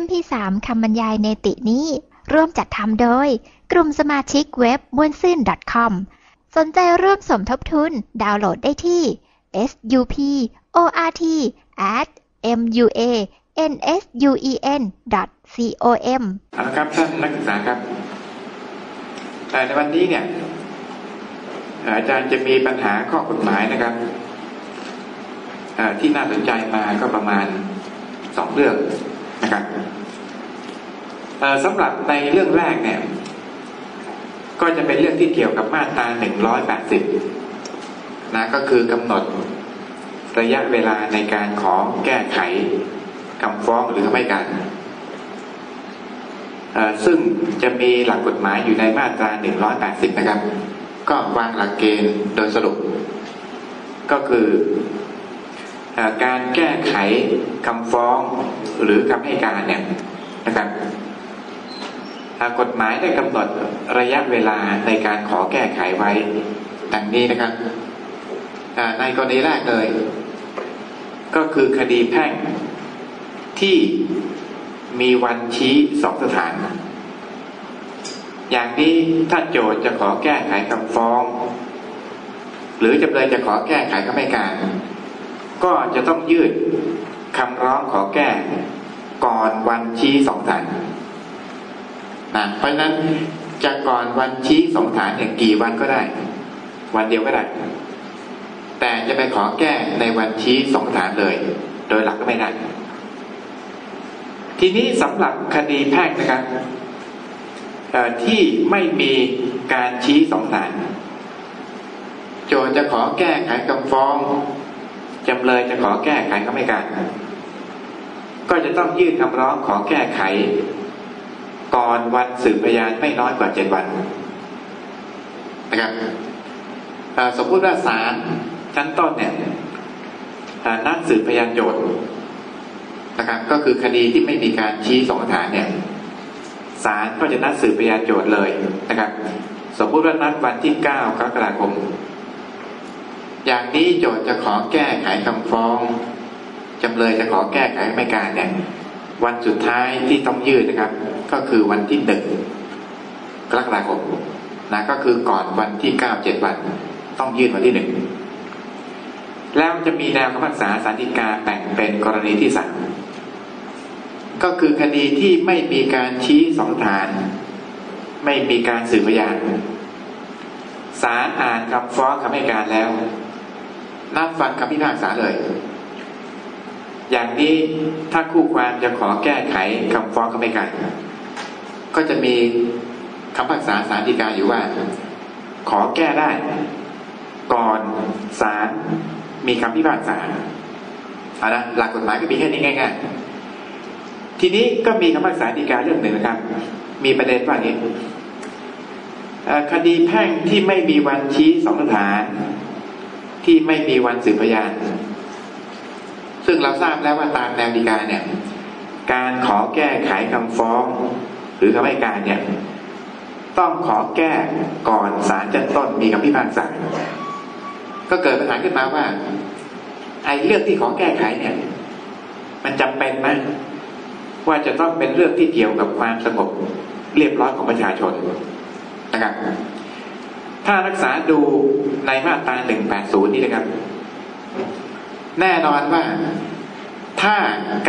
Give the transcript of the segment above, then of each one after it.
MP3 คำบรรยายเนตินี้ ร่วมจัดทำโดย กลุ่มสมาชิกเว็บมวนซื่น .com สนใจร่วมสมทบทุนดาวน์โหลดได้ที่ suport at muansun.com เอาละครับท่านนักศึกษาครับ แต่ในวันนี้เนี่ยอาจารย์จะมีปัญหาข้อกฎหมายนะครับที่น่าสนใจมาก็ประมาณสองเรื่อง นะครับสำหรับในเรื่องแรกเนี่ย ก็จะเป็นเรื่องที่เกี่ยวกับมาตราหนึ่งร้อยแปดสิบนะก็คือกำหนดระยะเวลาในการขอแก้ไขคำฟ้องหรือคำให้การซึ่งจะมีหลักกฎหมายอยู่ในมาตรา 180 นะครับ ก็วางหลักเกณฑ์โดยสรุป ก็คืออการแก้ไขคำฟ้อง หรือคำให้การเนี่ยนะครับอ่ากฎหมายได้กำหนดระยะเวลาในการขอแก้ไขไว้ ดังนี้นะครับในกรณีแรกเลย ก็คือคดีแพ่งที่มีวันชี้สองสถาน อย่างนี้ถ้าโจทย์จะขอแก้ไขคำฟ้อง หรือจำเลยจะขอแก้ไขคำให้การ ก็จะต้องยื่นคำร้องขอแก้ ก่อนวันชี้สองสถานนะเพราะฉะนั้นจะก่อนวันชี้สองสถานเนี่ยกี่วันก็ได้ วันเดียวก็ได้ แต่จะไปขอแก้ในวันชี้สองสถานเลย โดยหลักก็ไม่ได้ ทีนี้สำหรับคดีแพ่งนะครับที่ไม่มีการชี้สองศาลโจทจะขอแก้ไขคำฟ้องจำเลยจะขอแก้ไขคำให้การ ก็จะต้องยื่นคำร้องขอแก้ไข ก่อนวันสืบพยานไม่น้อยกว่าเจ็ดวันนะครับสมมติว่าศาลชั้นต้นเนี่ยนัดสืบพยานโจทย์นะครับก็คือคดีที่ไม่มีการชี้สองสถานเนี่ยศาลก็จะนัดสืบพยานโจทย์เลยนะครับ สมมุติว่านัดวันที่9กรกฎาคม อย่างนี้โจทย์จะขอแก้ไขคำฟ้อง จำเลยจะขอแก้ไขไม่การเนี่ยวันสุดท้ายที่ต้องยื่นนะครับ ก็คือวันที่หนึ่งกรกฎาคมนะก็คือก่อนวันที่เก้าเจ็ดวัน ต้องยื่นวันที่หนึ่งแล้วจะมีแนวคำพิพากษาสารดีกาแบ่งเป็นกรณีที่สามก็คือคดีที่ไม่มีการชี้สองฐาน ไม่มีการสืบพยานศาลอ่านคำฟ้องคำให้การแล้ว นัดฟังคำพิพากษาเลย อย่างนี้ถ้าคู่ความจะขอแก้ไขคำฟ้องคำให้การก็จะมีคำพิพากษาสารดีกาอยู่ว่า ขอแก้ได้ ก่อนศาลมีคำพิพากษาเอาละหลักกฎหมายก็มีแค่นี้ง่ายๆทีนี้ก็มีคำพิพากษาฎีกาเรื่องหนึ่งนะครับ มีประเด็นว่าอย่างนี้คดีแพ่งที่ไม่มีวันชี้สองสถาน ที่ไม่มีวันสืบพยาน ซึ่งเราทราบแล้วว่าตามแนวฎีกาเนี่ยการขอแก้ไขคำฟ้อง หรือคำให้การเนี่ยต้องขอแก้ก่อนศาลชั้นต้นมีคำพิพากษาก็เกิดปัญหาขึ้นมาว่า ไอ้เรื่องที่ขอแก้ไขเนี่ย มันจำเป็นไหมว่าจะต้องเป็นเรื่องที่เกี่ยวกับความสงบเรียบร้อยของประชาชนนะครับถ้ารักษาดูในมาตรา180 นี่นะครับ แน่นอนว่าถ้า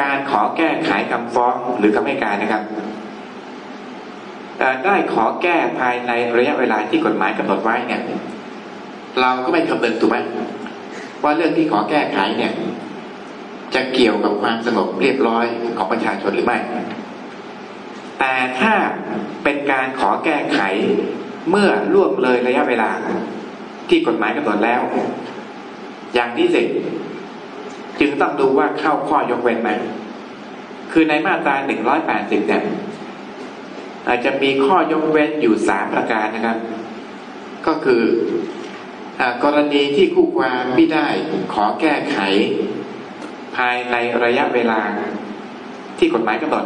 การขอแก้ไขคำฟ้องหรือคำให้การนะครับได้ขอแก้ภายในระยะเวลาที่กฎหมายกำหนดไว้เนี่ย เราก็ไม่คำนึงถูกไหมว่าเรื่องที่ขอแก้ไขเนี่ย จะเกี่ยวกับความสงบเรียบร้อยของประชาชนหรือไม่ แต่ถ้าเป็นการขอแก้ไขเมื่อล่วงเลยระยะเวลาที่กฎหมายกำหนดแล้ว อย่างที่สิ จึงต้องดูว่าเข้าข้อยกเว้นไหมคือในมาตรา180เนี่ยอาจจะมีข้อยกเว้นอยู่สามประการนะครับ ก็คืออกรณีที่คู่ความไม่ได้ขอแก้ไข ภายในระยะเวลาที่กฎหมายกำหนด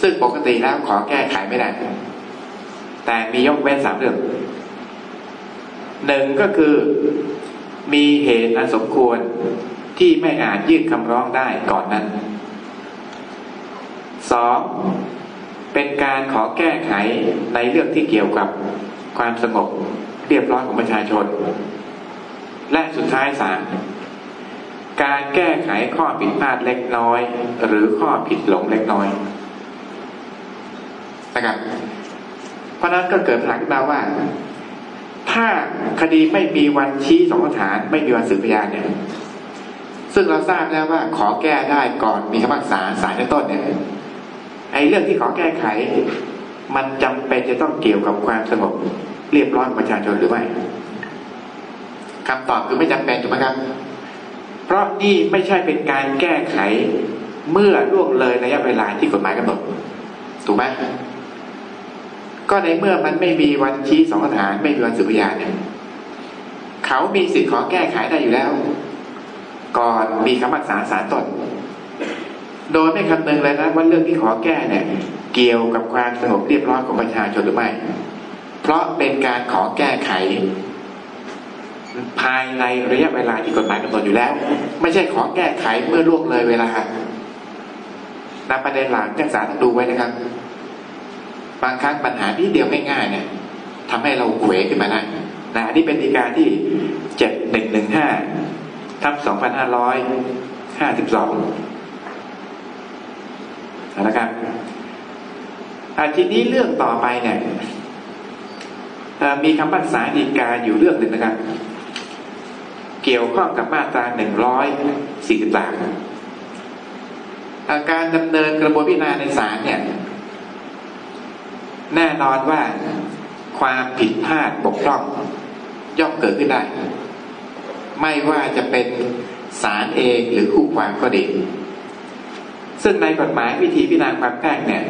ซึ่งปกติแล้วขอแก้ไขไม่ได้ แต่มียกเว้นสามเรื่องหนึ่งก็คือ มีเหตุอันสมควรที่ไม่อาจยื่นคำร้องได้ก่อนนั้นสองเป็นการขอแก้ไขในเรื่องที่เกี่ยวกับความสงบเรียบร้อยของประชาชน และสุดท้ายสามการแก้ไขข้อผิดพลาดเล็กน้อย หรือข้อผิดหลงเล็กน้อยนะครับเพราะนั้นก็เกิดปัญหาขึ้นมาว่า ถ้าคดีไม่มีวันชี้สองฐาน ไม่มีวันสืบพยานเนี่ย ซึ่งเราทราบแล้วว่าขอแก้ได้ก่อนมีคำพิพากษาศาลต้นเนี่ยไอ้เรื่องที่ขอแก้ไข มันจำเป็นจะต้องเกี่ยวกับความสงบเรียบร้อยของประชาชนหรือไม่คำตอบคือไม่จำเป็นถูกไหมครับ เพราะนี่ไม่ใช่เป็นการแก้ไขเมื่อล่วงเลยระยะเวลาที่กฎหมายกำหนดถูกไหม ก็ในเมื่อมันไม่มีวันชี้สองสถานไม่มีวันสืบพยานเนี่ยเขามีสิทธิ์ขอแก้ไขได้อยู่แล้ว ก่อนมีคำพิพากษาศาลต้นโดยไม่คำนึงเลยนะว่าเรื่องที่ขอแก้เนี่ย เกี่ยวกับความสงบเรียบร้อยของประชาชนหรือไม่ เพราะเป็นการขอแก้ไข ภายในระยะเวลาที่กฎหมายกำหนดอยู่แล้ว ไม่ใช่ขอแก้ไขเมื่อล่วงเลยเวลานะประเด็นหลังนักศึกษาต้องดูไว้นะครับ บางครั้งปัญหาที่เดียวง่ายๆเนี่ยทำให้เราเขวขึ้นมาได้นะอันนี้เป็นดีการที่เจ็ดหนึ่งหนึ่งห้าทับสองพันห้าร้อยห้าสิบสองนะครับทีนี้เรื่องต่อไปเนี่ยมีคำพักษาดีกาอยู่เรื่องหนึ่งนะครับ เกี่ยวข้องกับมาตราหนึ่งร้อยสี่สิบสามการดำเนินกระบวนพิจารณาในศาลเนี่ย แน่นอนว่าความผิดพลาดบกพร่อง ย่อมเกิดขึ้นได้ ไม่ว่าจะเป็นศาลเองหรือคู่ความก็ดี ซึ่งในกฎหมายวิธีพิจารณาความแพ่งเนี่ย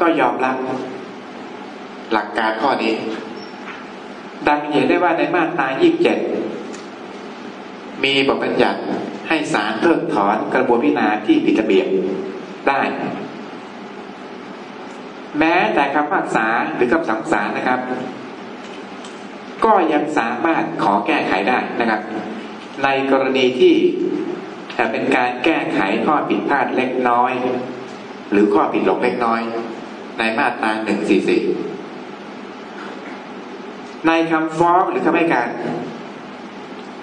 ก็ยอมรับหลักการข้อนี้ ดังเห็นได้ว่าในมาตรา 27 มีบทบัญญัติให้ศาลเพิกถอนกระบวนพิจารณาที่ผิดระเบียบได้ แม้แต่คำพากษาหรือคำสั่งศาลนะครับ ก็ยังสามารถขอแก้ไขได้นะครับ ในกรณีที่แต่เป็นการแก้ไขข้อผิดพลาดเล็กน้อย หรือข้อผิดหลงเล็กน้อย ในมาตราหนึ่งสี่สี่ในคำฟ้องหรือคำให้การ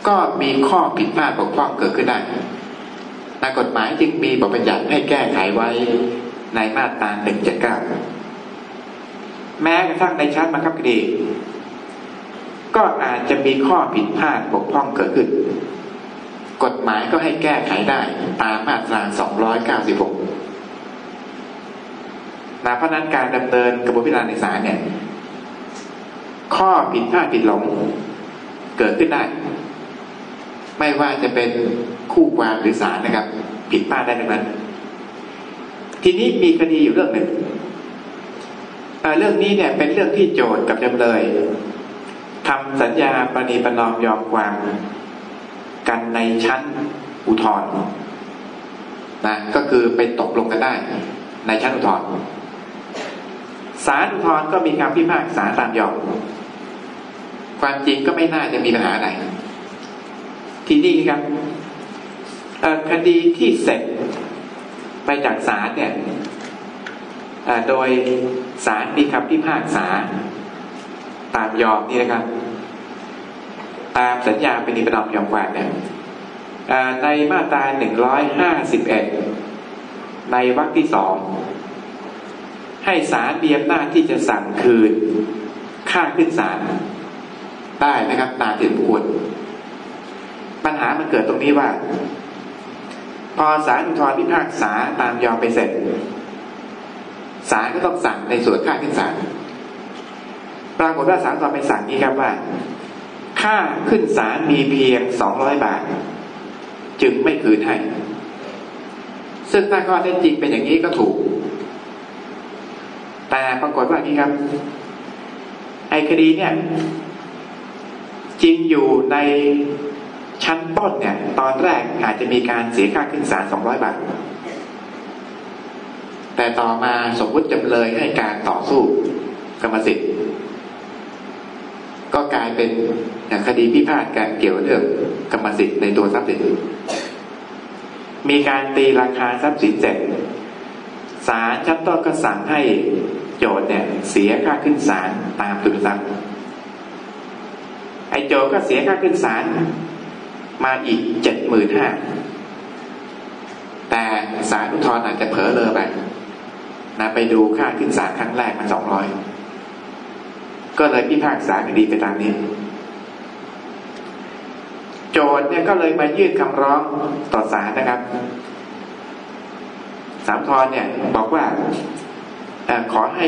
ก็มีข้อผิดพลาดบกพร่องเกิดขึ้นได้ในกฎหมายจึงมีบทบัญญัติให้แก้ไขไว้ในมาตราหนึ่งเจ็ดเก้า แม้กระทั่งในชั้นบังคับคดี ก็อาจจะมีข้อผิดพลาดบกพร่องเกิดขึ้น กฎหมายก็ให้แก้ไขได้ตามมาตรา 296นะเพราะนั้นการดำเนินกระบวนพิจารณาในศาลเนี่ย ข้อผิดพลาดผิดหลงเกิดขึ้นได้ ไม่ว่าจะเป็นคู่ความหรือศาลนะครับ ผิดพลาดได้ทั้งนั้น ทีนี้มีคดีอยู่เรื่องหนึ่ง เรื่องนี้เนี่ยเป็นเรื่องที่โจทย์กับจำเลยทำสัญญาปณีประนอมยอมความกันในชั้นอุทธรณ์นะก็คือไปตกลงกันได้ ในชั้นอุทธรณ์ศาลอุทธรณ์ก็มีคำพิพากษาตามยอม ความจริงก็ไม่น่าจะมีปัญหาอะไรทีนี้ครับคดีที่เสร็จไปจากศาลเนี่ย โดยศาลมีคำพิพากษา ตามยอมนี่นะครับ ตามสัญญาเป็นนิปนอมยอมความเนี่ยในมาตราหนึ่งร้อยห้าสิบเอ็ดในวรรคที่สองให้ศาลมีอำนาจที่จะสั่งคืน ค่าขึ้นศาลได้นะครับตามที่ควรปัญหามันเกิดตรงนี้ว่า พอศาลอุทธรณ์พิพากษาตามยอมไปเสร็จ ศาลก็ต้องสั่งในส่วนค่าขึ้นศาลปรากฏว่าศาลตอนไปสั่งนี้ครับว่า ค่าขึ้นศาลมีเพียงสองร้อยบาท จึงไม่คืนให้ ซึ่งถ้าข้อเท็จจริงเป็นอย่างนี้ก็ถูก แต่ปรากฏว่านี่ครับ ไอ้คดีเนี่ย จริงอยู่ในชั้นต้นเนี่ย ตอนแรกอาจจะมีการเสียค่าขึ้นศาลสองร้อยบาท แต่ต่อมาสมมติจำเลยให้การต่อสู้กรรมสิทธิ์ ก็กลายเป็นอย่างคดีพิพาทการเกี่ยวเรื่องกรรมสิทธิ์ในตัวทรัพย์สินมีการตีราคาทรัพย์สินเสร็จศาลชั้นต้นก็สั่งให้โจทย์เนี่ย เสียค่าขึ้นศาลตามตุนทรัพย์ไอ้โจก็เสียค่าขึ้นศาลมาอีกเจ็ดหมื่นห้าแต่ศาลอุทธรณ์อาจจะเผลอเลยไป นะไปดูค่าขึ้นศาลครั้งแรกมาสองร้อยก็เลยพิพากษาคดีไปตามนี้ โจทย์เนี่ยก็เลยมายื่นคำร้องต่อศาลนะครับสามทรเนี่ยบอกว่าอขอให้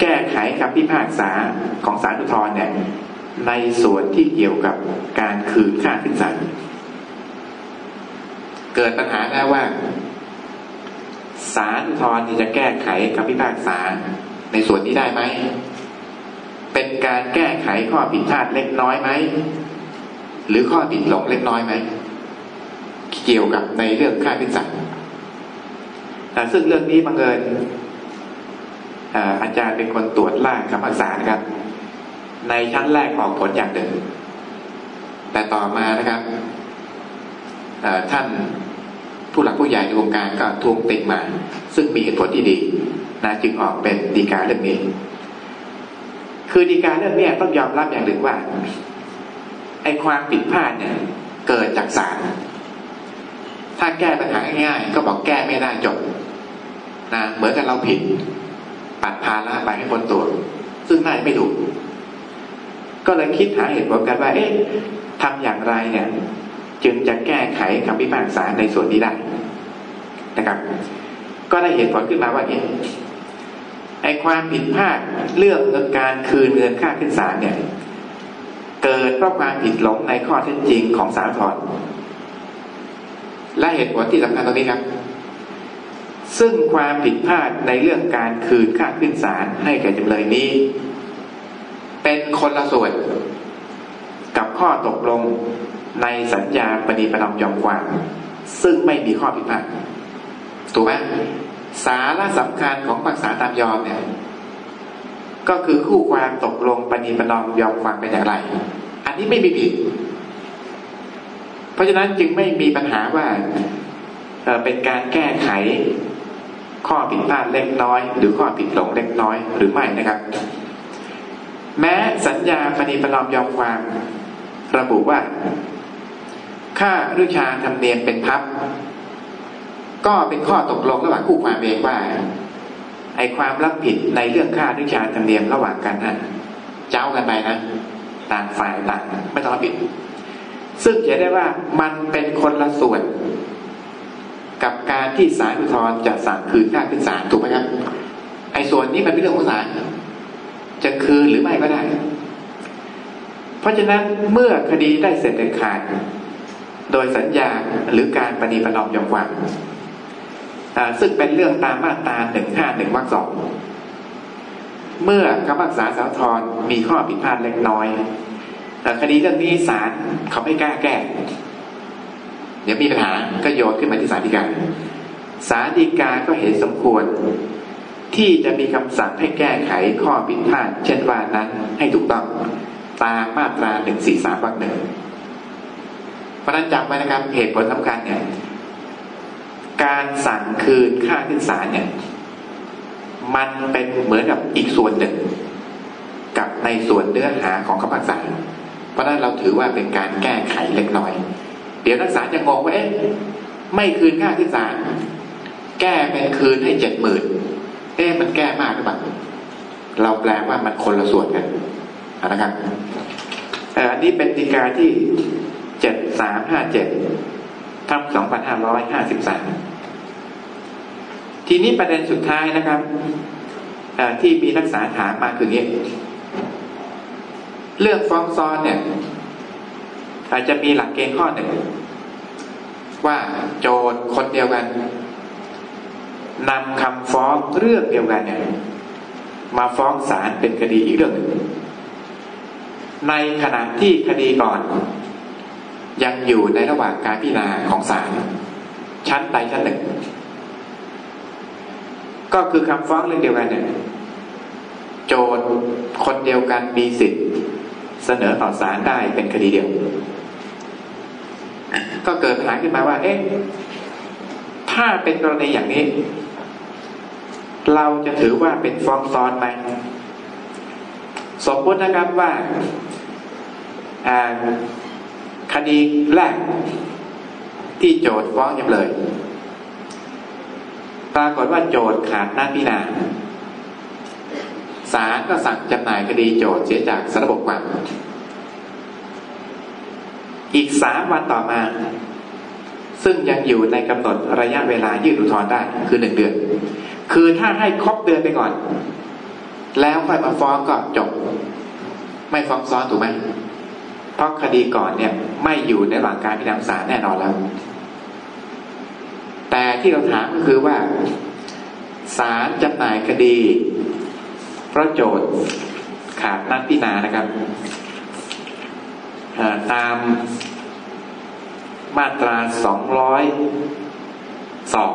แก้ไขคำพิพากษาของศาลอุทธรณ์เนี่ย ในส่วนที่เกี่ยวกับการคืนค่าขึ้นศาลเกิดปัญหาแล้วว่า ศาลอุทธรณ์จะแก้ไขคำพิพากษา ในส่วนนี้ได้ไหม เป็นการแก้ไขข้อผิดพลาดเล็กน้อยไหม หรือข้อผิดหลงเล็กน้อยไหม เกี่ยวกับในเรื่องค่าขึ้นศาซึ่งเรื่องนี้บังเอิญอาจารย์เป็นคนตรวจล่างคำพิพากษานะครับ ในชั้นแรกออกผลอย่างเดิมแต่ต่อมานะครับท่าน ผู้หลักผู้ใหญ่ในวงการก็ทวงติงมา ซึ่งมีเหตุผลที่ดีนะจึงออกเป็นดีกาเรื่องนี้ คือดีกาเรื่องนี้ต้องยอมรับอย่างหนึ่งว่าไอ้ความผิดพลาดเนี่ย เกิดจากสารถ้าแก้ปัญหาง่ายๆก็บอกแก้ไม่ได้จบนะเหมือนกับเราผิด ปัดพาละไปให้คนตรวจซึ่งน่าจะไม่ถูกก็เลยคิดหาเหตุผลกันว่า เอ๊ะทำอย่างไรเนี่ย จึงจะแก้ไขคำพิพากษาในส่วนนี้ได้ นะครับ ก็ได้เหตุผลขึ้นมาว่าเนี่ยไอความผิดพลาดเรื่องการคืนเงินค่าขึ้นศาลเนี่ย เกิดเพราะความผิดหลงในข้อเท็จจริงของสารทรและเหตุผลที่สำคัญตรงนี้ครับ ซึ่งความผิดพลาดในเรื่องการคืนค่าขึ้นศาลให้แก่จำเลยนี้ เป็นคนละส่วน กับข้อตกลงในสัญญาปณีประนอมยอมความซึ่งไม่มีข้อผิดพลาด ถูกไหมสาระสำคัญของภาษาตามยอมเนี่ย ก็คือคู่ความตกลงปณีประนอมยอมความเป็นอย่างไร อันนี้ไม่มีผิด เพราะฉะนั้นจึงไม่มีปัญหาว่าเป็นการแก้ไข ข้อผิดพลาดเล็กน้อย หรือข้อผิดหลงเล็กน้อยหรือไม่นะครับ แม้สัญญาปณีประนอมยอมความระบุว่า ค่าฤชาธรรมเนียมเป็นพับ ก็เป็นข้อตกลงระหว่างคู่ความเองว่าไอความรับผิดในเรื่องค่าฤชาธรรมเนียมระหว่างกันนะเจ้ากันไปนะต่างฝ่ายต่างไม่ต้องรับผิด ซึ่งจะได้ว่ามันเป็นคนละส่วน กับการที่ศาลอุทธรณ์จะสั่งคืนค่าขึ้นศาลถูกไหมครับ ไอ้ส่วนนี้มันเป็นเรื่องของศาลจะคืนหรือไม่ก็ได้ เพราะฉะนั้นเมื่อคดีได้เสร็จเด็ดขาด โดยสัญญาหรือการปณีประนอมยอมความ ซึ่งเป็นเรื่องตามมาตราหนึ่งห้าหนึ่งวรรคสองเมื่อคำพิพากษาสาธรมีข้อผิดพลาดเล็กน้อยคดีเรื่องนี้ศาลเขาไม่กล้าแก้เดี๋ยวมีปัญหาก็โยนขึ้นมาที่ศาลฎีกาศาลฎีกาก็เห็นสมควร ที่จะมีคำสั่งให้แก้ไขข้อผิดพลาดเช่นว่านั้นให้ถูกต้องตามมาตราหนึ่งสี่สามวรรคหนึ่งเพราะนั้นจำไว้นะครับเหตุผลสำคัญเนี่ย การสั่งคืนค่าขึ้นศาลเนี่ย มันเป็นเหมือนกับอีกส่วนหนึ่ง กับในส่วนเนื้อหาของคำพักษาเพราะนั้นเราถือว่าเป็นการแก้ไขเล็กน้อย เดี๋ยวนักศึกษาจะงงว่าเอ๊ะไม่คืนค่าขึ้นศาลแก้เป็นคืนให้เจ็ดหมื่นเอ๊ะมันแก้มากหรือเปล่าเราแปลว่ามันคนละส่วนกันนะครับอันนี้เป็นดีกาที่เจ็ดสามห้าเจ็ด ทับสองพันห้าร้อยห้าสิบสามทีนี้ประเด็นสุดท้ายนะครับที่มีนักษาถามมาคืองี้เรื่องฟ้องซ้อนเนี่ย อาจจะมีหลักเกณฑ์ข้อหนึ่งว่าโจทย์คนเดียวกันนำคำฟ้องเรื่องเดียวกันเนี่ยมาฟ้องศาลเป็นคดีอีกเรื่องหนึ่งในขณะที่คดีก่อน ยังอยู่ในระหว่างการพิจารณาของศาลชั้นใดชั้นหนึ่ง ก็คือคำฟ้องเรื่องเดียวกันเนี่ยโจทย์คนเดียวกันมีสิทธิ์เสนอต่อศาลได้เป็นคดีเดียว ก็เกิดปัญหาขึ้นมาว่า เอ๊ะถ้าเป็นกรณีอย่างนี้ เราจะถือว่าเป็นฟ้องซ้อนไหมสมมตินะครับว่า คดีแรกที่โจทย์ฟ้องจำเลย ปรากฏว่าโจทย์ขาดหน้าพิจารณาศาลก็สั่งจำหน่ายคดีโจทย์เสียจากสระบบความอีกสามวันต่อมา ซึ่งยังอยู่ในกำหนดระยะเวลายื่นอุทธรณ์ได้คือหนึ่งเดือน คือถ้าให้ครบเดือนไปก่อน แล้วค่อยมาฟ้องก็จบ ไม่ฟ้องซ้อนถูกไหม เพราะคดีก่อนเนี่ยไม่อยู่ในหลังการพิจารณาศาลแน่นอนแล้ว แต่ที่เราถามก็คือว่าศาลจำหน่ายคดีเพราะโจทย์ขาดนัดพิจารณานะครับตามมาตราสองร้อยสอง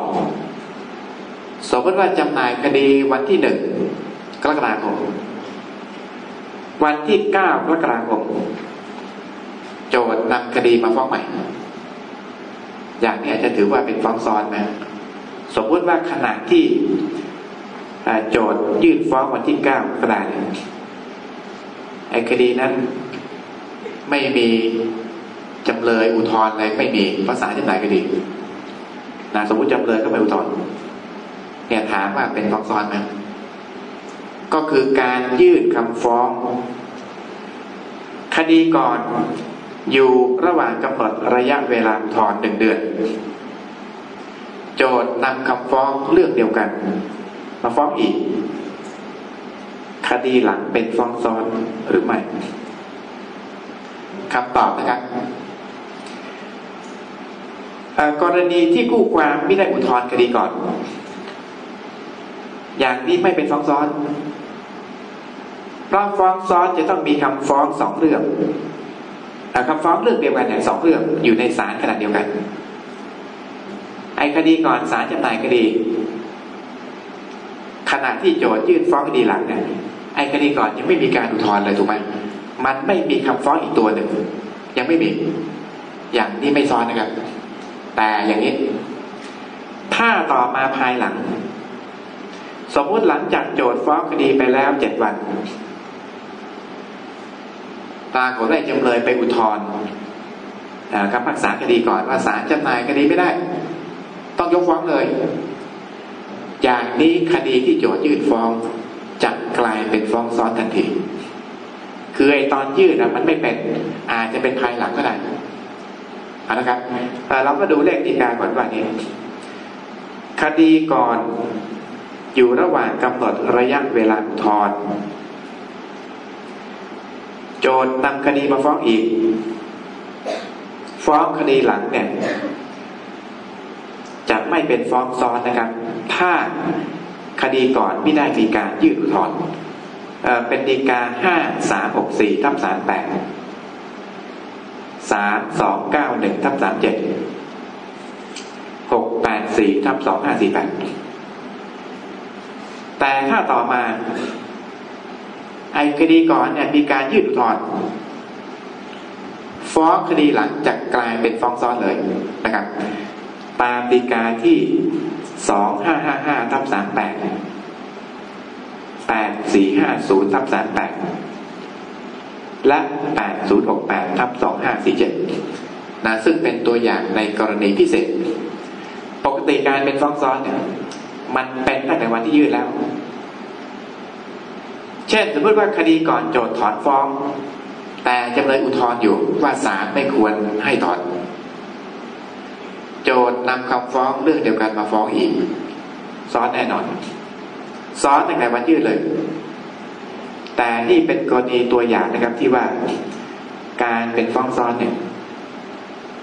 สมมติว่าจำหน่ายคดีวันที่หนึ่งกรกฎาคม วันที่เก้ากรกฎาคม โจทย์นำคดีมาฟ้องใหม่ อย่างนี้จะถือว่าเป็นฟ้องซ้อนไหมสมมติว่าขณะที่โจทย์ยื่นฟ้องวันที่เก้ากรกฎาคมไอ้คดีนั้นไม่มีจำเลยอุทธรณ์อะไรไม่มีภาษาจำหน่ายคดีนะสมมติจำเลยก็ไปอุทธรณ์เนี่ยถามว่าเป็นฟ้องซ้อนไหมก็คือการยื่นคำฟ้อง คดีก่อน อยู่ระหว่างกำหนดระยะเวลาถอุทธรณ์หนึ่งเดือน โจทย์นำคำฟ้องเรื่องเดียวกัน มาฟ้องอีก คดีหลังเป็นฟ้องซ้อนหรือไม่คำตอบนะครับกรณีที่คู่ความไม่ได้อุทธรณ์คดีก่อน อย่างนี้ไม่เป็นฟ้องซ้อน เพราะฟ้องซ้อนจะต้องมีคำฟ้องสองเรื่อง คำฟ้องเรื่องเดียวกันเนี่ยสองเรื่องอยู่ในศาลขนาดเดียวกัน ไอ้คดีก่อนศาลจำหน่ายคดี ขณะที่โจทยื่นฟ้องคดีหลังเนี่ยไอ้คดีก่อนยังไม่มีการอุทธรณ์เลยถูกไหมมันไม่มีคำฟ้องอีกตัวหนึ่งยังไม่มี อย่างนี้ไม่ซ้อนนะครับ แต่อย่างนี้ ถ้าต่อมาภายหลัง สมมุติหลังจากโจทย์ฟ้องคดีไปแล้วเจ็ดวัน ปรากฏว่าจำเลยไปอุทธรณ์คำพักษาคดีก่อนว่าศาลจำหน่ายคดีไม่ได้ ต้องยกฟ้องเลย อย่างนี้คดีที่โจทยื่นฟ้องจะกลายเป็นฟ้องซ้อนทันทีคือไอตอนยืดอะมันไม่เป็นอาจจะเป็นภายหลังก็ได้เอาละครับเราก็ดูเลขที่การก่อนว่านี้ คดีก่อนอยู่ระหว่างกำหนดระยะเวลาอุทธรณ์ โจทย์นำคดีมาฟ้องอีก ฟ้องคดีหลังเนี่ยจะไม่เป็นฟ้องซ้อนนะครับ ถ้าคดีก่อนไม่ได้มีการยื่นอุทธรณ์เป็นดีกาห้าสามหกสี่ทับสามแปดสามสองเก้าหนึ่งทับสามเจ็ดหกแปดสี่ทับสองห้าสี่แปดแต่ถ้าต่อมา ไอ้คดีก่อนเนี่ยมีการยื่นอุทธรณ์ฟ้องคดีหลังจะกลายเป็นฟ้องซ้อนเลยนะครับ ตามดีกาที่สองห้าห้าห้าทับสามแปดแปดสี่ห้าศูนย์ทับสามแปดและแปดศูนย์หกแปดทับสองห้าสี่เจ็ดนะซึ่งเป็นตัวอย่างในกรณีพิเศษ ปกติการเป็นฟ้องซ้อนเนี่ยมันเป็นตั้งแต่วันที่ยื่นแล้ว ช่นสมมติว่าคดีก่อนโจทย์ถอนฟ้อง แต่จำเลยอุทธรณ์อยู่ว่าศาลไม่ควรให้ถอน โจทย์นำคำฟ้องเรื่องเดียวกันมาฟ้องอีก ซ้อนแน่นอนซ้อนตั้งแต่วันยื่นเลย แต่นี่เป็นกรณีตัวอย่างนะครับที่ว่าการเป็นฟ้องซ้อนเนี่ย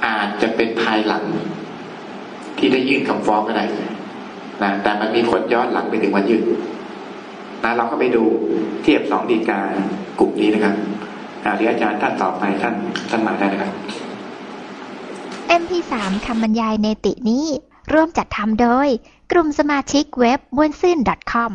อาจจะเป็นภายหลัง ที่ได้ยื่นคำฟ้องก็ได้นะแต่มันมีผลย้อนหลังไปถึงวันยื่น นะเราก็ไปดูเทียบสองดีการกลุ่มนี้นะครับอาจารย์ท่านต่อไปท่านท่านมาได้นะครับ MP3 คำบรรยายในตินี้ ร่วมจัดทำโดย กลุ่มสมาชิกเว็บม้วนซื่น .com